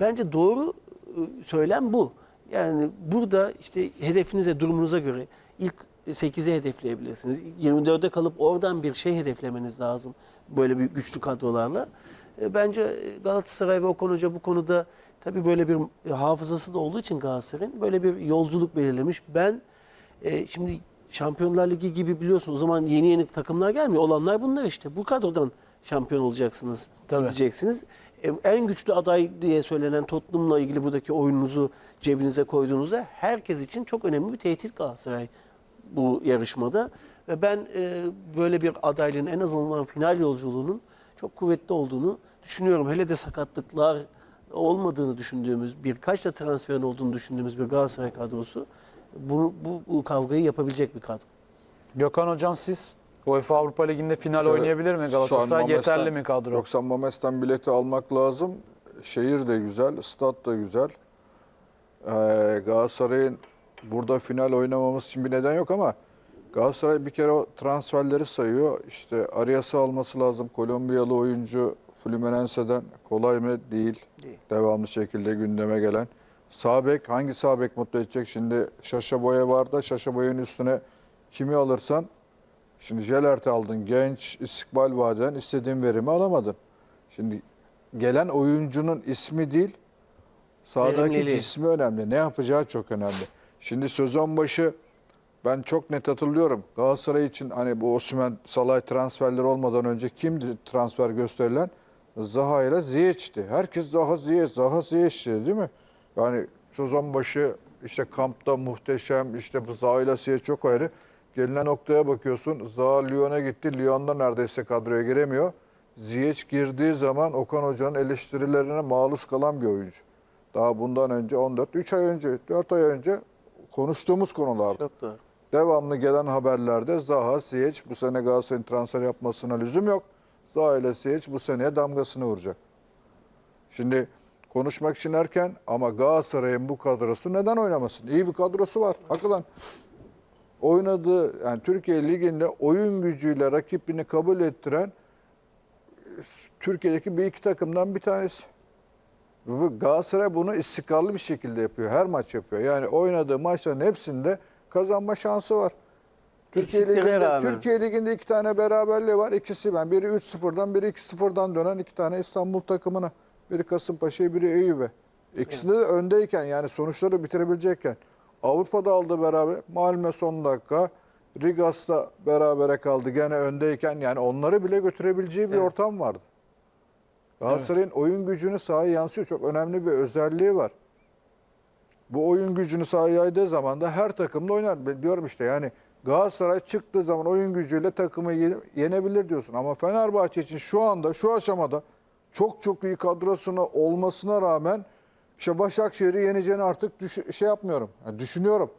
Bence doğru e, söylem bu. Yani burada işte hedefinize, durumunuza göre ilk 8'i hedefleyebilirsiniz. 24'e kalıp oradan bir şey hedeflemeniz lazım böyle bir güçlü kadrolarla. E, Bence Galatasaray ve Okan Hoca bu konuda tabii böyle bir e, hafızası da olduğu için Galatasaray'ın böyle bir yolculuk belirlemiş. Ben e, şimdi Şampiyonlar Ligi gibi biliyorsunuz o zaman yeni yeni takımlar gelmiyor. Olanlar bunlar işte. Bu kadrodan şampiyon olacaksınız, Tabii. gideceksiniz. E, En güçlü aday diye söylenen Tottenham'la ilgili buradaki oyununuzu cebinize koyduğunuzda herkes için çok önemli bir tehdit Galatasaray bu yarışmada. Ve ben e, böyle bir adaylığın en azından final yolculuğunun çok kuvvetli olduğunu düşünüyorum. Hele de sakatlıklar olmadığını düşündüğümüz, birkaç da transferin olduğunu düşündüğümüz bir Galatasaray kadrosu bu, bu, bu kavgayı yapabilecek bir kadro. Gökhan Hocam siz UEFA Avrupa Ligi'nde final Evet, oynayabilir mi Galatasaray? San Yeterli mi kadro? Yoksa Mames'ten bileti almak lazım. Şehir de güzel, stat da güzel. Ee, Galatasaray'ın burada final oynamaması için bir neden yok ama Galatasaray bir kere o transferleri sayıyor. İşte Arias'ı alması lazım. Kolombiyalı oyuncu Fluminense'den kolay mı? Değil. Değil. Devamlı şekilde gündeme gelen. Sağ bek hangi sağ bek mutlu edecek? Şimdi Şaşa Boya var da Şaşa Boya'nın üstüne kimi alırsan Şimdi Jelert'i aldın. Genç, istikbal vadeden istediğin verimi alamadın. Şimdi gelen oyuncunun ismi değil, sahadaki Verimliliği. cismi önemli. Ne yapacağı çok önemli. Şimdi sezon başı ben çok net hatırlıyorum. Galatasaray için hani bu Osimhen, Salay transferleri olmadan önce kimdi transfer gösterilen? Zaha ile Ziyech'ti. Herkes Zaha Ziyech, Zaha Ziyech dedi değil mi? Yani sezon başı işte kampta muhteşem, işte bu Zaha ile Ziyech çok ayrı. Gelinen noktaya bakıyorsun. Zaha Lyon'a gitti. Lyon'da neredeyse kadroya giremiyor. Ziyech girdiği zaman Okan Hoca'nın eleştirilerine maruz kalan bir oyuncu. Daha bundan önce 14, 3 ay önce, 4 ay önce konuştuğumuz konulardı. Çok doğru. Devamlı gelen haberlerde Zaha, Ziyech bu sene Galatasaray'ın transfer yapmasına lüzum yok. Zaha ile Ziyech bu seneye damgasını vuracak. Şimdi konuşmak için erken ama Galatasaray'ın bu kadrosu neden oynamasın? İyi bir kadrosu var. Hakikaten oynadığı yani Türkiye Ligi'nde oyun gücüyle rakibini kabul ettiren Türkiye'deki bir iki takımdan bir tanesi. Galatasaray bunu istikrarlı bir şekilde yapıyor. Her maç yapıyor. Yani oynadığı maçların hepsinde kazanma şansı var. Türkiye Ligi'nde, rağmen. Türkiye Ligi'nde iki tane beraberliği var. İkisi ben. Biri 3-0'dan, biri 2-0'dan dönen iki tane İstanbul takımına. Biri Kasımpaşa'ya, biri Eyüp'e. İkisinde de öndeyken yani sonuçları bitirebilecekken. Avrupa'da aldı beraber. Malmö son dakika. Rigas'ta berabere kaldı gene öndeyken. Yani onları bile götürebileceği bir Evet. ortam vardı. Galatasaray'ın oyun gücünü sahaya yansıyor. Çok önemli bir özelliği var. Bu oyun gücünü sahaya yaydığı zaman da her takımda oynar. Diyorum işte yani Galatasaray çıktığı zaman oyun gücüyle takımı ye- yenebilir diyorsun. Ama Fenerbahçe için şu anda şu aşamada çok çok iyi kadrosuna olmasına rağmen işte Başakşehir'i yeneceğini artık düş- şey yapmıyorum. Yani düşünüyorum.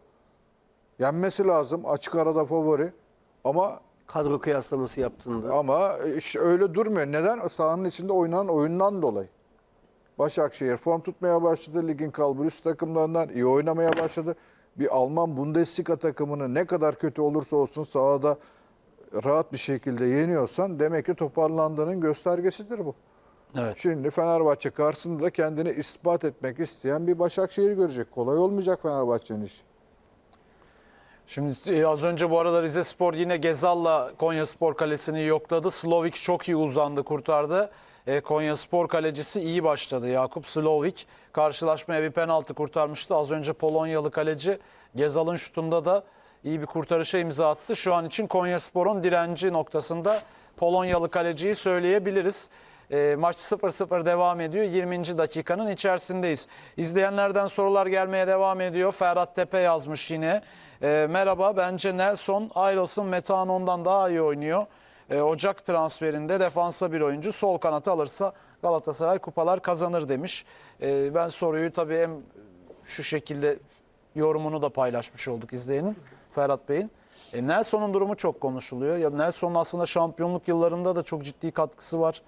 Yenmesi lazım. Açık arada favori. Ama Kadro kıyaslaması yaptığında. ama işte öyle durmuyor. Neden? Sahanın içinde oynanan oyundan dolayı. Başakşehir form tutmaya başladı. Ligin kalbur üst takımlarından iyi oynamaya başladı. Bir Alman Bundesliga takımını ne kadar kötü olursa olsun sahada rahat bir şekilde yeniyorsan demek ki toparlandığının göstergesidir bu. Evet. Şimdi Fenerbahçe karşısında da kendini ispat etmek isteyen bir Başakşehir görecek. Kolay olmayacak Fenerbahçe'nin işi. Şimdi e, az önce bu arada Rize Spor yine Gezal'la Konya Spor kalesini yokladı. Slovik çok iyi uzandı kurtardı. E, Konya Spor kalecisi iyi başladı. Yakup Slovik karşılaşmaya bir penaltı kurtarmıştı. Az önce Polonyalı kaleci Gezal'ın şutunda da iyi bir kurtarışa imza attı. Şu an için Konya Spor'un direnci noktasında Polonyalı kaleciyi söyleyebiliriz. E, maç 0-0 devam ediyor. 20. dakikanın içerisindeyiz. İzleyenlerden sorular gelmeye devam ediyor. Ferhat Tepe yazmış yine. E, merhaba bence Nelson ayrılsın Metehan ondan daha iyi oynuyor. E, Ocak transferinde defansa bir oyuncu sol kanatı alırsa Galatasaray kupalar kazanır demiş. E, ben soruyu tabii hem şu şekilde yorumunu da paylaşmış olduk izleyenin Ferhat Bey'in. E, Nelson'un durumu çok konuşuluyor. Ya Nelson'un aslında şampiyonluk yıllarında da çok ciddi katkısı var.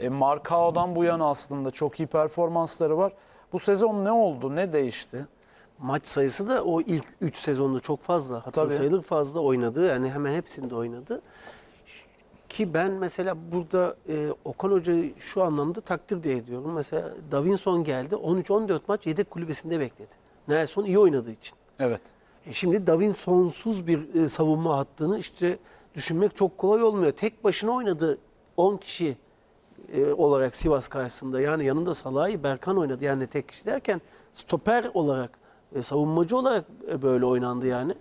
E, Marcao'dan bu yana aslında çok iyi performansları var. Bu sezon ne oldu? Ne değişti? Maç sayısı da o ilk 3 sezonda çok fazla. Hatır Tabii. sayılır fazla oynadı. Yani hemen hepsinde oynadı. Ki ben mesela burada e, Okan Hoca'yı şu anlamda takdir de ediyorum. Mesela Davinson geldi 13-14 maç yedek kulübesinde bekledi. Nelson iyi oynadığı için. Evet. E şimdi Davinson'suz bir e, savunma hattını işte düşünmek çok kolay olmuyor. Tek başına oynadı 10 kişi e, olarak Sivas karşısında. Yani yanında Salahi Berkan oynadı. Yani tek kişi derken stoper olarak, e, savunmacı olarak e, böyle oynandı yani.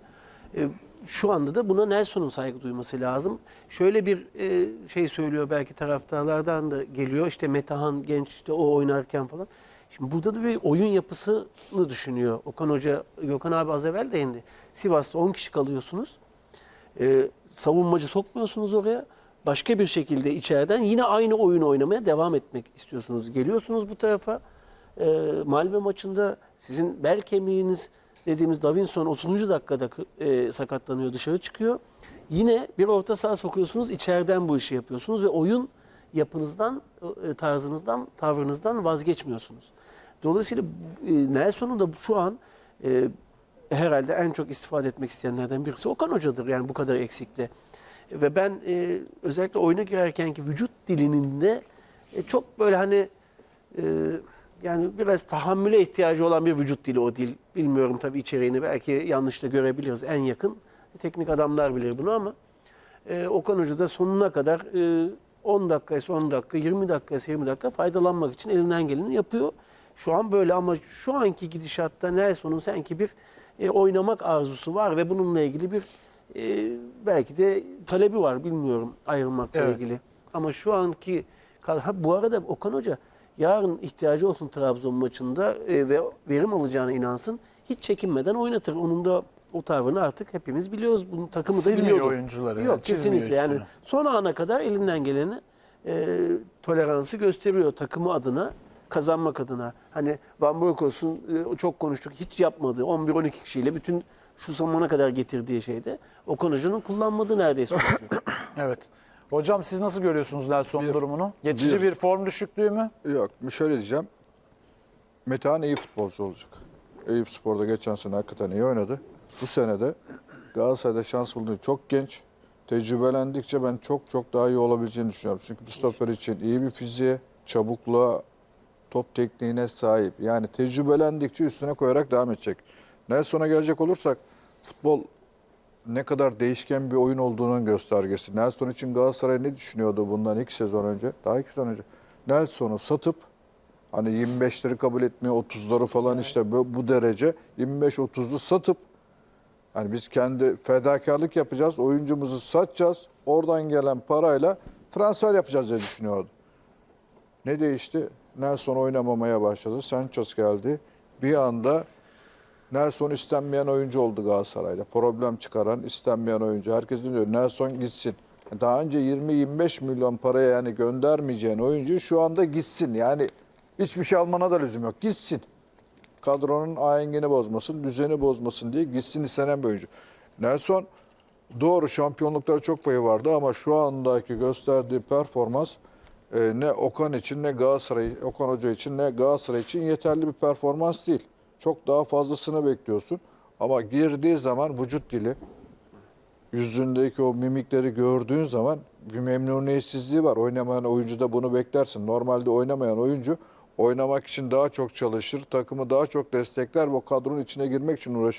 E, şu anda da buna Nelson'un saygı duyması lazım. Şöyle bir e, şey söylüyor belki taraftarlardan da geliyor. İşte Metehan genç işte o oynarken falan. Şimdi burada da bir oyun yapısını düşünüyor. Okan Hoca, Gökhan abi az evvel değindi. Sivas'ta 10 kişi kalıyorsunuz. Ee, savunmacı sokmuyorsunuz oraya. Başka bir şekilde içeriden yine aynı oyunu oynamaya devam etmek istiyorsunuz. Geliyorsunuz bu tarafa. Ee, Malmö maçında sizin bel kemiğiniz dediğimiz Davinson 30. dakikada e, sakatlanıyor dışarı çıkıyor. Yine bir orta saha sokuyorsunuz içeriden bu işi yapıyorsunuz ve oyun yapınızdan, e, tarzınızdan, tavrınızdan vazgeçmiyorsunuz. Dolayısıyla e, Nelson'un da şu an e, herhalde en çok istifade etmek isteyenlerden birisi Okan Hoca'dır yani bu kadar eksikte. Ve ben e, özellikle oyuna girerkenki vücut dilinin de e, çok böyle hani e, yani biraz tahammüle ihtiyacı olan bir vücut dili o dil. Bilmiyorum tabii içeriğini belki yanlış da görebiliriz en yakın. Teknik adamlar bilir bunu ama e, Okan Hoca da sonuna kadar e, 10 dakikaysa 10 dakika, 20 dakikaysa 20 dakika faydalanmak için elinden geleni yapıyor. Şu an böyle ama şu anki gidişatta Nelson'un sanki bir e, oynamak arzusu var ve bununla ilgili bir e, belki de talebi var bilmiyorum ayrılmakla Evet. ilgili. Ama şu anki ha, bu arada Okan Hoca yarın ihtiyacı olsun Trabzon maçında e, ve verim alacağına inansın. Hiç çekinmeden oynatır. Onun da o tavrını artık hepimiz biliyoruz. Bunun takımı da Silmiyor biliyordu. oyuncuları, Yok kesinlikle yani üstüne. son ana kadar elinden geleni e, toleransı gösteriyor takımı adına kazanmak adına. Hani Van Bronckhorst'un e, çok konuştuk hiç yapmadığı 11-12 kişiyle bütün şu zamana kadar getirdiği şeyde Okan Hoca'nın kullanmadığı neredeyse oyuncu. Evet. Hocam siz nasıl görüyorsunuz Nelson Bir- durumunu? Geçici bir- bir form düşüklüğü mü? Yok şöyle diyeceğim. Metehan iyi futbolcu olacak. Eyüp Spor'da geçen sene hakikaten iyi oynadı. Bu sene de Galatasaray'da şans buldu. Çok genç. Tecrübelendikçe ben çok çok daha iyi olabileceğini düşünüyorum. Çünkü bir stoper için iyi bir fiziğe, çabukluğa, top tekniğine sahip. Yani tecrübelendikçe üstüne koyarak devam edecek. Nelson'a gelecek olursak futbol ne kadar değişken bir oyun olduğunun göstergesi. Nelson için Galatasaray ne düşünüyordu bundan iki sezon önce? Daha iki sezon önce. Nelson'u satıp hani 25'leri kabul etmiyor 30'ları falan işte bu, bu derece 25-30'lu satıp hani biz kendi fedakarlık yapacağız, oyuncumuzu satacağız. Oradan gelen parayla transfer yapacağız diye düşünüyordu. Ne değişti? Nelson oynamamaya başladı. Sanchez geldi. Bir anda Nelson istenmeyen oyuncu oldu Galatasaray'da. Problem çıkaran, istenmeyen oyuncu. Herkes diyor Nelson gitsin. Daha önce 20-25 milyon paraya yani göndermeyeceğin oyuncu şu anda gitsin. Yani hiçbir şey almana da lüzum yok. Gitsin. Kadronun ahengini bozmasın, düzeni bozmasın diye gitsin istenen bir oyuncu. Nelson doğru şampiyonluklara çok payı vardı ama şu andaki gösterdiği performans e, ne Okan için ne Galatasaray, Okan Hoca için ne Galatasaray için yeterli bir performans değil. Çok daha fazlasını bekliyorsun. Ama girdiği zaman vücut dili, yüzündeki o mimikleri gördüğün zaman bir memnuniyetsizliği var. Oynamayan oyuncuda bunu beklersin. Normalde oynamayan oyuncu oynamak için daha çok çalışır, takımı daha çok destekler ve kadronun içine girmek için uğraşır.